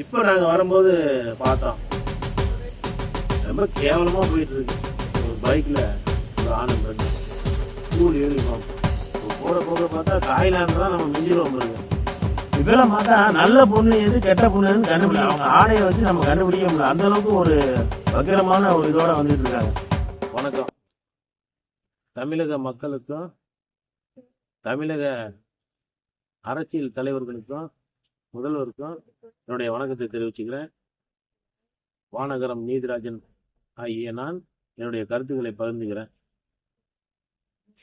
இப்போ நாங்கள் வரும்போது பார்த்தோம். ரொம்ப கேவலமாக போயிட்டு இருக்கு. ஒரு பைக்கில் ஒரு ஆணும் பெண் ஸ்கூல் யூனிஃபார்ம் போட போக பார்த்தா தாய்லாந்து தான் நம்ம மிஞ்சிடுவோம் பாருங்க. இப்பெல்லாம் பார்த்தா நல்ல பொண்ணு எது கெட்ட பொண்ணு எதுன்னு கண்டுபிடிக்க அவங்க ஆடையை வச்சு நம்ம கண்டுபிடிக்க முடியல. அந்த அளவுக்கு ஒரு வக்கிரமான ஒரு இதோட வந்துட்டு இருக்காங்க. வணக்கம். தமிழக மக்களுக்கும் தமிழக அரசியல் தலைவர்களுக்கும் முதல்வருக்கும் என்னுடைய வணக்கத்தை தெரிவிச்சுக்கிறேன். வானகரம் நீதிராஜன் ஆகிய நான் என்னுடைய கருத்துக்களை பகிர்ந்துக்கிறேன்.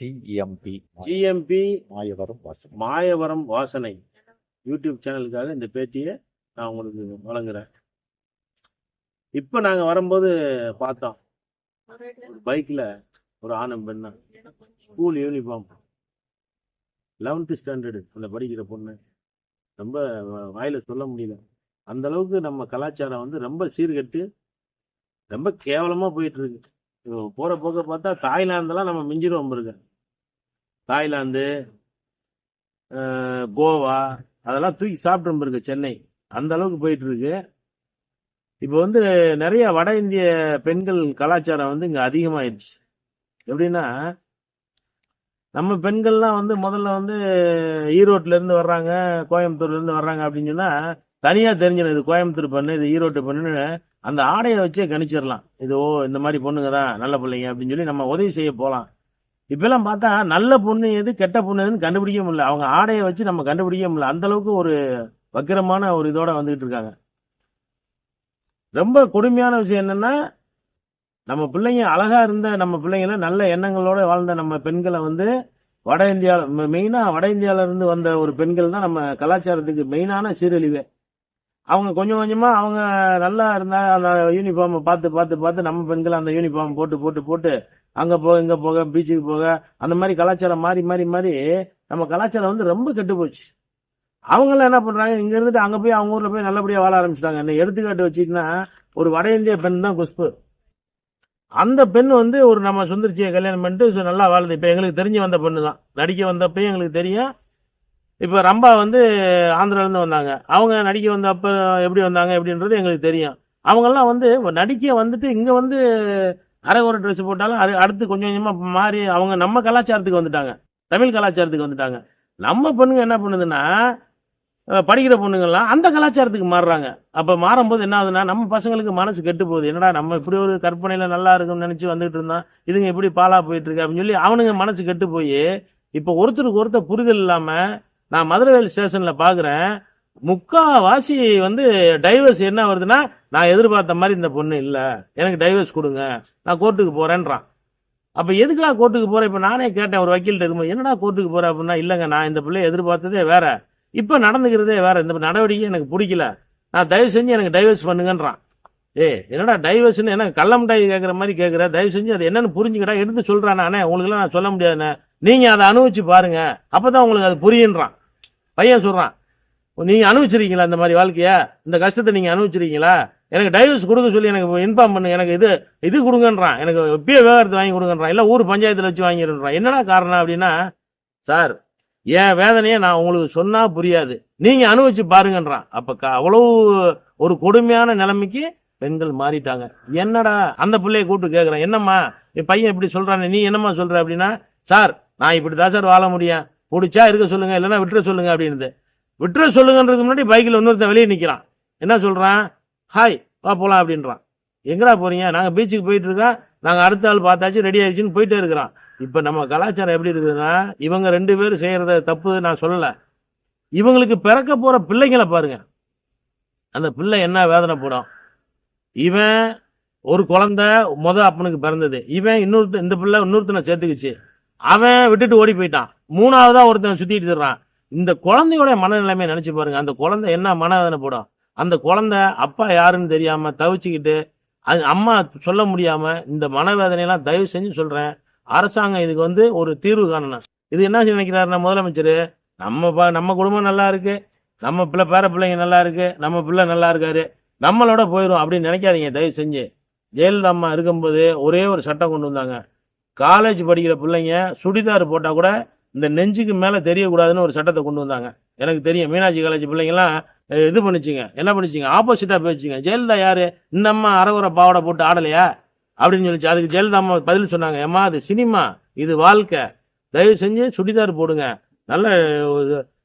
CMP GMP Mayavaram Vasan. Mayavaram வாசனை யூடியூப் சேனலுக்காக இந்த பேட்டியை நான் உங்களுக்கு வழங்குறேன். இப்போ நாங்கள் வரும்போது பார்த்தோம். பைக்கில் ஒரு ஆணும் பெண்ணும். School uniform. லெவன்த்து ஸ்டாண்டர்டு அந்த படிக்கிற பொண்ணு. ரொம்ப வாயில சொல்ல முடியல. அந்த அளவுக்கு நம்ம கலாச்சாரம் வந்து ரொம்ப சீர்கெட்டு ரொம்ப கேவலமாக போயிட்டு இருக்கு இப்போ போற போக்க பார்த்தா தாய்லாந்தெல்லாம் நம்ம மிஞ்சிடுவோம் இருக்க தாய்லாந்து கோவா அதெல்லாம் தூக்கி சாப்பிட்டு இருக்கு சென்னை. அந்த அளவுக்கு போயிட்டு இருக்கு இப்போ வந்து நிறைய வட இந்திய பெண்கள் கலாச்சாரம் வந்து இங்கே அதிகமாயிடுச்சு எப்படின்னா நம்ம பெண்கள்லாம் வந்து முதல்ல வந்து ஈரோட்ல இருந்து வர்றாங்க கோயம்புத்தூர்ல இருந்து வர்றாங்க அப்படின்னு சொன்னா தனியா தெரிஞ்சிடும் இது கோயம்புத்தூர் பொண்ணு இது ஈரோட்டு பொண்ணுன்னு அந்த ஆடையை வச்சே கணிச்சிடலாம். இது ஓ இந்த மாதிரி பொண்ணுங்க தான் நல்ல பிள்ளைங்க அப்படின்னு சொல்லி நம்ம உதவி செய்ய போகலாம் இப்பெல்லாம் பார்த்தா நல்ல பொண்ணு எது கெட்ட பொண்ணு எதுன்னு கண்டுபிடிக்க முடியல. அவங்க ஆடையை வச்சு நம்ம கண்டுபிடிக்க முடியல. அந்த அளவுக்கு ஒரு வக்கிரமான ஒரு இதோட வந்துகிட்டு இருக்காங்க. ரொம்ப கொடுமையான விஷயம் என்னன்னா நம்ம பிள்ளைங்க அழகா இருந்த நம்ம பிள்ளைங்கள நல்ல எண்ணங்களோட வாழ்ந்த நம்ம பெண்களை வந்து வட இந்தியாவில் மெயினாக வட இந்தியால இருந்து வந்த ஒரு பெண்கள் தான் நம்ம கலாச்சாரத்துக்கு மெயினான சீரழிவே. அவங்க கொஞ்சம் கொஞ்சமா அவங்க நல்லா இருந்தா அந்த யூனிஃபார்மை பார்த்து பார்த்து பார்த்து நம்ம பெண்கள் அந்த யூனிஃபார்ம் போட்டு போட்டு போட்டு அங்க போக இங்க போக பீச்சுக்கு போக அந்த மாதிரி கலாச்சாரம் மாறி மாறி மாறி நம்ம கலாச்சாரம் வந்து ரொம்ப கெட்டு போச்சு. அவங்களாம் என்ன பண்றாங்க? இங்க இருந்துட்டு அங்க போய் அவங்க ஊர்ல போய் நல்லபடியா வாழ ஆரம்பிச்சிட்டாங்க. என்ன எடுத்துக்காட்டு வச்சுக்கிட்டா ஒரு வட இந்திய பெண் தான் குஷ்பு. அந்த பெண் வந்து ஒரு நம்ம சுந்தரிச்சியை கல்யாணம் பண்ணிட்டு நல்லா வாழுது. இப்போ எங்களுக்கு தெரிஞ்சு வந்த பொண்ணு தான் நடிக்க வந்தப்பையும் எங்களுக்கு தெரியும். இப்போ ரம்பா வந்து ஆந்திராலேருந்து வந்தாங்க. அவங்க நடிக்க வந்தப்போ எப்படி வந்தாங்க எப்படின்றது எங்களுக்கு தெரியும். அவங்கெல்லாம் வந்து நடிக்க வந்துட்டு இங்கே வந்து அரை ஒரு ட்ரெஸ் போட்டாலும் அது அடுத்து கொஞ்சம் கொஞ்சமாக மாறி அவங்க நம்ம கலாச்சாரத்துக்கு வந்துட்டாங்க. தமிழ் கலாச்சாரத்துக்கு வந்துட்டாங்க. நம்ம பொண்ணுங்க என்ன பண்ணுதுன்னா படிக்கிற பொண்ணுங்கள்லாம் அந்த கலாச்சாரத்துக்கு மாறுறாங்க. அப்போ மாறும்போது என்ன ஆகுதுன்னா நம்ம பசங்களுக்கு மனசு கெட்டு போகுது. என்னடா நம்ம இப்படி ஒரு கற்பனையில் நல்லா இருக்கும்னு நினச்சி வந்துட்டு இருந்தான் இதுங்க இப்படி பாலா போயிட்டுருக்கு அப்படின்னு சொல்லி அவனுங்க மனசு கெட்டு போய் இப்போ ஒருத்தருக்கு ஒருத்தர் புரிதல் இல்லாமல் நான் மதுரவேல் ஸ்டேஷனில் பார்க்குறேன் முக்காவாசி வந்து டைவர்ஸ் என்ன வருதுன்னா நான் எதிர்பார்த்த மாதிரி இந்த பொண்ணு இல்லை எனக்கு டைவர்ஸ் கொடுங்க நான் கோர்ட்டுக்கு போகிறேன்றான் அப்போ எதுக்குலாம் கோர்ட்டுக்கு போகிறேன் இப்போ நானே கேட்டேன் ஒரு வக்கீல்கிட்ட இருக்கும்போது என்னடா கோர்ட்டுக்கு போகிறேன் அப்படின்னா இல்லைங்க நான் இந்த பிள்ளைய எதிர்பார்த்ததே வேற. இப்போ நடந்துக்கிறதே வேற இந்த நடவடிக்கை எனக்கு பிடிக்கல. நான் தயவு செஞ்சு எனக்கு டைவர்ஸ் பண்ணுங்கன்றான். ஏ என்னடா டைவர்ஸ்னு என்ன கள்ளம்டாய் கேட்குற மாதிரி கேட்குற தயவு செஞ்சு அது என்னன்னு புரிஞ்சுக்கிட்டா எடுத்து சொல்கிறேன் நானே உங்களுக்குலாம் நான் சொல்ல முடியாதுண்ணே. நீங்கள் அதை அனுபவிச்சு பாருங்க. அப்போ தான் உங்களுக்கு அது புரியுன்றான். பையன் சொல்கிறான் நீங்கள் அனுபவிச்சிருக்கீங்களா இந்த மாதிரி வாழ்க்கையை? இந்த கஷ்டத்தை நீங்கள் அனுபவிச்சிருக்கீங்களா? எனக்கு டைவர்ஸ் கொடுக்க சொல்லி எனக்கு இன்ஃபார்ம் பண்ணு. எனக்கு இது இது கொடுங்கன்றான். எனக்கு எப்பயோ விவகாரத்தை வாங்கி கொடுங்கன்றான். இல்லை ஊர் பஞ்சாயத்தில் வச்சு வாங்கிடுறான் என்னடா காரணம் அப்படின்னா சார் என் வேதனையை நான் உங்களுக்கு சொன்னால் புரியாது. நீங்கள் அனுபவிச்சு பாருங்கன்றான். அப்போ க- அவ்வளவு ஒரு கொடுமையான நிலைமைக்கு பெண்கள் மாறிட்டாங்க. என்னடா அந்த பிள்ளைய கூப்பிட்டு கேட்குறேன் என்னம்மா என் பையன் இப்படி சொல்கிறானே நீ என்னம்மா சொல்கிற அப்படின்னா சார் நான் இப்படி தான் சார் வாழ முடியும். பிடிச்சா இருக்க சொல்லுங்க இல்லைன்னா விட்டுற சொல்லுங்க அப்படின்னு விட்டுற சொல்லுங்கன்றதுக்கு முன்னாடி பைக்கில் இன்னொருத்தன் வெளியே நிற்கிறான் என்ன சொல்கிறான் ஹாய் வா போகலாம் அப்படின்றான். எங்கடா போகிறீங்க நாங்கள் பீச்சுக்கு போயிட்டு நாங்கள் அடுத்த ஆள் பார்த்தாச்சு ரெடி ஆயிடுச்சுன்னு போயிட்டே இருக்கிறான். இப்போ நம்ம கலாச்சாரம் எப்படி இருக்குதுன்னா இவங்க ரெண்டு பேரும் செய்கிறத தப்பு நான் சொல்லலை. இவங்களுக்கு பிறக்க போகிற பிள்ளைங்களை பாருங்க. அந்த பிள்ளை என்ன வேதனை போடும் இவன் ஒரு குழந்தை முத அப்பனுக்கு பிறந்தது. இவன் இன்னொருத்த இந்த பிள்ளை இன்னொருத்தனை சேர்த்துக்குச்சு. அவன் விட்டுட்டு ஓடி போயிட்டான். மூணாவதாக ஒருத்தன் சுற்றிட்டு திரிறான் இந்த குழந்தையோட மனநிலைமையை நினச்சி பாருங்க. அந்த குழந்தை என்ன மனவேதனை போடும் அந்த குழந்தை அப்பா யாருன்னு தெரியாமல் தவிச்சுக்கிட்டு அது அம்மா சொல்ல முடியாமல் இந்த மனவேதனையெல்லாம் தயவு செஞ்சு சொல்கிறேன் அரசாங்கம் இதுக்கு வந்து ஒரு தீர்வு காணணும். இது என்ன நினைக்கிறாருன்னா முதலமைச்சர்? நம்ம ப நம்ம குடும்பம் நல்லா இருக்கு. நம்ம பிள்ளை பேர பிள்ளைங்க நல்லா இருக்கு. நம்ம பிள்ளை நல்லா இருக்காரு. நம்மளோட போயிடும் அப்படின்னு நினைக்காதீங்க தயவு செஞ்சு. ஜெயலலிதா அம்மா இருக்கும்போது ஒரே ஒரு சட்டம் கொண்டு வந்தாங்க. காலேஜ் படிக்கிற பிள்ளைங்க சுடிதார் போட்டால் கூட இந்த நெஞ்சுக்கு மேலே தெரியக்கூடாதுன்னு ஒரு சட்டத்தை கொண்டு வந்தாங்க. எனக்கு தெரியும். மீனாட்சி காலேஜ் பிள்ளைங்கெல்லாம் இது பண்ணிச்சுங்க. என்ன பண்ணிச்சுங்க? ஆப்போசிட்டாக போயிடுச்சுங்க ஜெயலலிதா யார்? இந்த அம்மா அறகுறை பாவாடை போட்டு ஆடலையா? அப்படின்னு சொல்லிச்சு. அதுக்கு ஜெயலலிதா அம்மா பதில் சொன்னாங்க. ஏம்மா அது சினிமா இது வாழ்க்கை. தயவு செஞ்சு சுடிதார் போடுங்க. நல்ல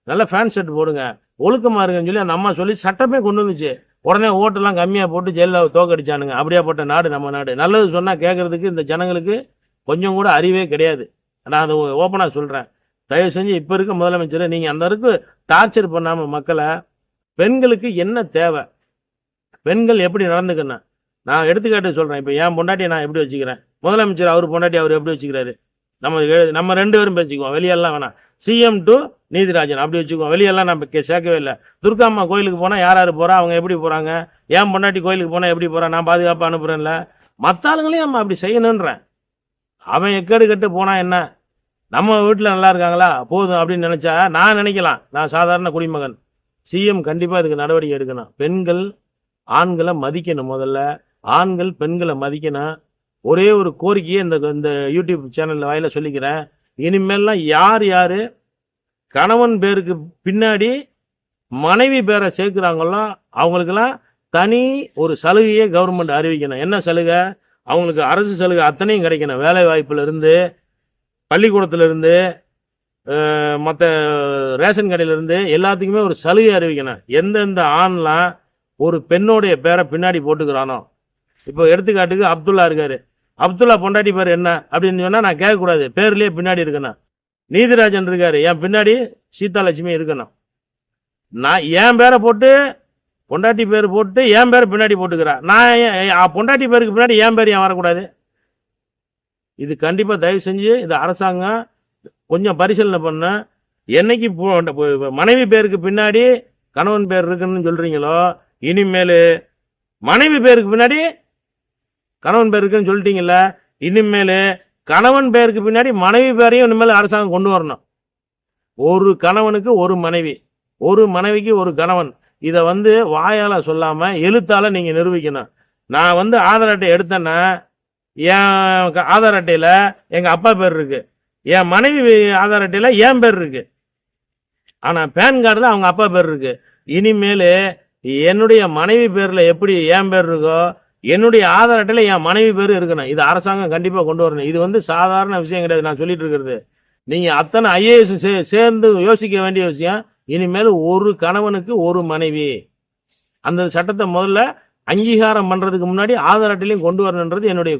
நல்ல ஃபேன் ஷர்ட் போடுங்க. ஒழுக்கமாக இருக்குன்னு சொல்லி அந்த அம்மா சொல்லி சட்டமே கொண்டு வந்துச்சு. உடனே ஓட்டெல்லாம் கம்மியாக போட்டு ஜெயலலிதாவை தோக்கடிச்சானுங்க. அப்படியாப்பட்ட நாடு நம்ம நாடு. நல்லது சொன்னால் கேட்கறதுக்கு இந்த ஜனங்களுக்கு கொஞ்சம் கூட அறிவே கிடையாது. நான் அதை ஓப்பனாக சொல்கிறேன் தயவு செஞ்சு இப்போ இருக்க முதலமைச்சர் நீங்கள் அந்த அளவுக்கு டார்ச்சர் பண்ணாமல் மக்களை பெண்களுக்கு என்ன தேவை? பெண்கள் எப்படி நடந்துக்கணும்? நான் எடுத்துக்காட்டு சொல்கிறேன் இப்போ என் பொண்டாட்டியை நான் எப்படி வச்சுக்கிறேன்? முதலமைச்சர் அவர் பொண்டாட்டி அவர் எப்படி வச்சுக்கிறாரு? நம்ம எழு- நம்ம ரெண்டு பேரும் பேசிக்குவோம். வெளியெல்லாம் வேணாம். சிஎம் டு நீதிராஜன் அப்படி வச்சுக்குவோம். வெளியெல்லாம் நம்ம சேர்க்கவே இல்லை. துர்காம்மா கோயிலுக்கு போனால் யார் யார் போகிறா அவங்க எப்படி போகிறாங்க ஏன் பொண்டாட்டி கோயிலுக்கு போனால் எப்படி போகிறா நான் பாதுகாப்பாக அனுப்புகிறேன்ல மற்ற ஆளுங்களையும் நம்ம அப்படி செய்யணுன்றேன் அவன் எக்கேடு கட்டு போனால் என்ன? நம்ம வீட்டில் நல்லா இருக்காங்களா? போதும் அப்படின்னு நினச்சா நான் நினைக்கலாம். நான் சாதாரண குடிமகன். சிஎம் கண்டிப்பாக இதுக்கு நடவடிக்கை எடுக்கணும். பெண்கள் ஆண்களை மதிக்கணும் முதல்ல. ஆண்கள் பெண்களை மதிக்கணும். ஒரே ஒரு கோரிக்கையை இந்த இந்த யூடியூப் சேனலில் வாயில சொல்லிக்கிறேன். இனிமேல்லாம் யார் யார் கணவன் பேருக்கு பின்னாடி மனைவி பேரை சேர்க்குறாங்களோ அவங்களுக்கெல்லாம் தனி ஒரு சலுகையை கவர்மெண்ட் அறிவிக்கணும். என்ன சலுகை? அவங்களுக்கு அரசு சலுகை அத்தனையும் கிடைக்கணும். வேலை வாய்ப்புலேருந்து பள்ளிக்கூடத்திலிருந்து மற்ற ரேஷன் கடையிலேருந்து எல்லாத்துக்குமே ஒரு சலுகை அறிவிக்கணும். எந்தெந்த ஆண்லாம் ஒரு பெண்ணோடைய பேரை பின்னாடி போட்டுக்கிறானோ. இப்போ எடுத்துக்காட்டுக்கு அப்துல்லா இருக்காரு. அப்துல்லா பொண்டாட்டி பேர் என்ன அப்படின்னு சொன்னால் நான் கேட்கக்கூடாது. பேர்லேயே பின்னாடி இருக்கணும். நீதிராஜன் இருக்காரு. என் பின்னாடி சீதாலட்சுமி இருக்கணும். நான் என் பேரை போட்டு பொண்டாட்டி பேர் போட்டு என் பேர் பின்னாடி போட்டுக்கிறேன். நான் பொண்டாட்டி பேருக்கு பின்னாடி என் பேர் ஏன் வரக்கூடாது? இது கண்டிப்பாக தயவு செஞ்சு இந்த அரசாங்கம் கொஞ்சம் பரிசீலனை பண்ண. என்னைக்கு மனைவி பேருக்கு பின்னாடி கணவன் பேர் இருக்குன்னு சொல்றீங்களோ இனிமேல் மனைவி பேருக்கு பின்னாடி கணவன் பேர் இருக்குன்னு சொல்லிட்டீங்கல்ல இனிமேல் கணவன் பேருக்கு பின்னாடி மனைவி பேரையும் இனிமேல் அரசாங்கம் கொண்டு வரணும். ஒரு கணவனுக்கு ஒரு மனைவி ஒரு மனைவிக்கு ஒரு கணவன். இதை வந்து வாயால் சொல்லாமல் எழுத்தால் நீங்கள் நிரூபிக்கணும். நான் வந்து ஆதார் அட்டை எடுத்தேன்னா என் க- ஆதார் அட்டையில் எங்கள் அப்பா பேர் இருக்கு. என் மனைவி ஆதார் அட்டையில் என் பேர் இருக்கு. ஆனால் பேன் கார்டில் அவங்க அப்பா பேர் இருக்கு. இனிமேல் என்னுடைய மனைவி பேரில் எப்படி என் பேர் இருக்கோ என்னுடைய ஆதார் அட்டையில் என் மனைவி பேர் இருக்கணும். இது அரசாங்கம் கண்டிப்பாக கொண்டு வரணும். இது வந்து சாதாரண விஷயம் கிடையாது. நான் சொல்லிட்டு இருக்கிறது. நீங்கள் அத்தனை ஐஏஎஸ் சேர்ந்து யோசிக்க வேண்டிய விஷயம் இனிமேல் ஒரு கணவனுக்கு ஒரு மனைவி. அந்த சட்டத்தை முதல்ல அங்கீகாரம் பண்ணுறதுக்கு முன்னாடி ஆதார் அட்டையிலையும் கொண்டு வரணுன்றது என்னுடைய